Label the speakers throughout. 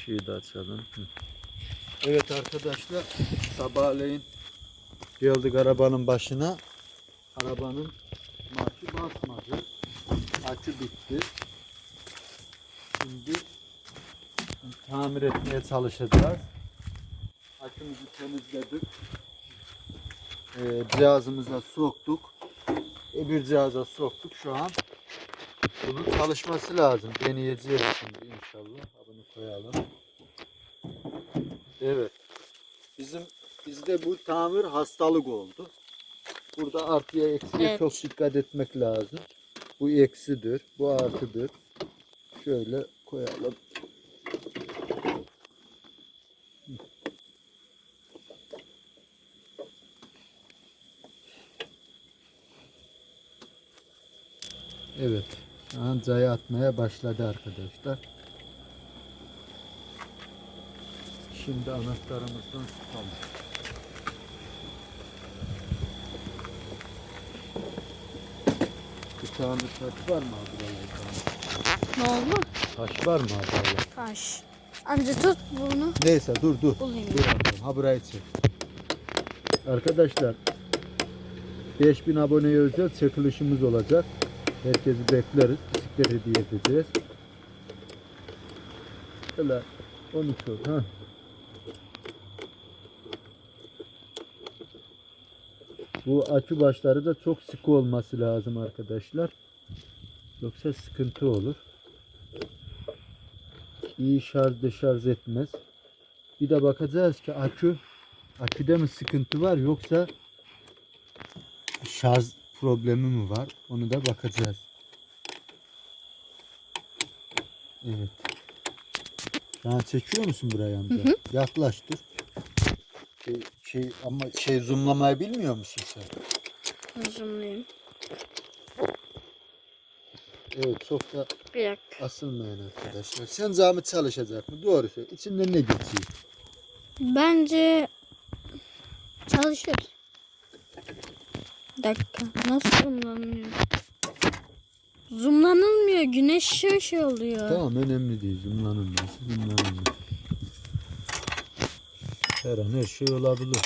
Speaker 1: Işığı da açalım.
Speaker 2: Evet arkadaşlar sabahleyin geldik arabanın başına. Arabanın marşı basmadı. Akü bitti. Şimdi tamir etmeye çalışacağız. Akümüzü temizledik. Ee, cihazımıza soktuk. Öbür cihaza soktuk şu an. Bunun çalışması lazım. Deneyeceğiz şimdi inşallah. Bunu koyalım. Evet. Bizim bizde bu tamir hastalık oldu. Burada artıya eksiye
Speaker 3: Evet.
Speaker 2: çok dikkat etmek lazım. Bu eksidir, bu artıdır. Şöyle koyalım. Evet. Şu an cayı atmaya başladı arkadaşlar. Şimdi anahtarımızdan tutalım. Tane taş var mı abi?
Speaker 3: Ne oldu?
Speaker 2: Taş var mı abi?
Speaker 3: Taş. Amca tut bunu.
Speaker 2: Neyse dur dur.
Speaker 3: Bulayım.
Speaker 2: Dur. Ha burayı çek. Arkadaşlar 5000 aboneye özel çekilişimiz olacak. Herkesi bekleriz. Bisiklet hediye edeceğiz. Şöyle 13 oldu. Ha. Bu akü başları da çok sıkı olması lazım arkadaşlar. Yoksa sıkıntı olur. İyi şarj deşarj etmez. Bir de bakacağız ki akü aküde mi sıkıntı var yoksa şarj problemi mi var? Onu da bakacağız. Evet. An çekiyor musun buraya amca? Yaklaştır. Şey, şey, ama şey zoomlamayı bilmiyor musun sen?
Speaker 3: Zoomlayayım.
Speaker 2: Evet çok da
Speaker 3: Bir dakika.
Speaker 2: asılmayın arkadaşlar. Sen zahmet çalışacak mı? Doğru söyle. İçinden ne geçiyor?
Speaker 3: Bence çalışır. Dakika. Nasıl zoomlanıyor? Zoomlanılmıyor. Güneş ışığı şey oluyor.
Speaker 2: Tamam önemli değil. Zoomlanılmaz. Zoomlanılmaz. Her an her şey olabilir.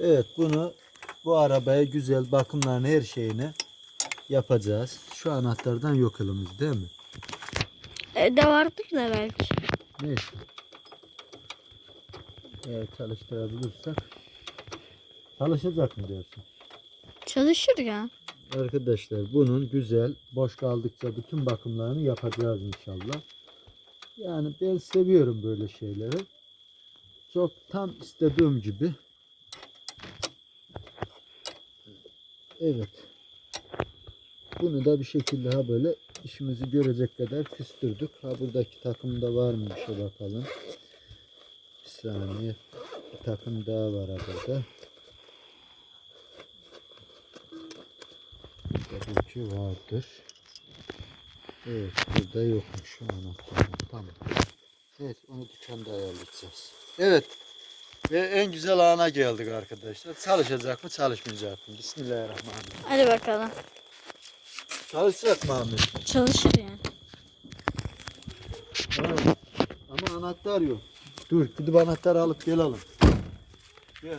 Speaker 2: Evet bunu bu arabaya güzel bakımlarını her şeyini yapacağız. Şu anahtardan yok elimiz değil mi?
Speaker 3: Evde vardır da belki.
Speaker 2: Neyse. Eğer çalıştırabilirsek çalışacak mı diyorsun?
Speaker 3: Çalışır ya.
Speaker 2: Arkadaşlar bunun güzel boş kaldıkça bütün bakımlarını yapacağız inşallah. Yani ben seviyorum böyle şeyleri. Çok tam istediğim gibi. Evet. Bunu da bir şekilde ha böyle işimizi görecek kadar küstürdük. Ha buradaki takımda var mı bir şey bakalım. Bir saniye. Bir takım daha var arada. Tabii ki vardır. Evet burada yokmuş şu anahtar. Tamam. Evet onu dükkanda ayarlayacağız. Evet. Ve en güzel ana geldik arkadaşlar. Çalışacak mı çalışmayacak mı? Bismillahirrahmanirrahim.
Speaker 3: Hadi bakalım.
Speaker 2: Çalışacak mı Ahmet?
Speaker 3: Çalışır yani.
Speaker 2: Evet. Ama anahtar yok. Dur gidip anahtar alıp gelelim. Gel.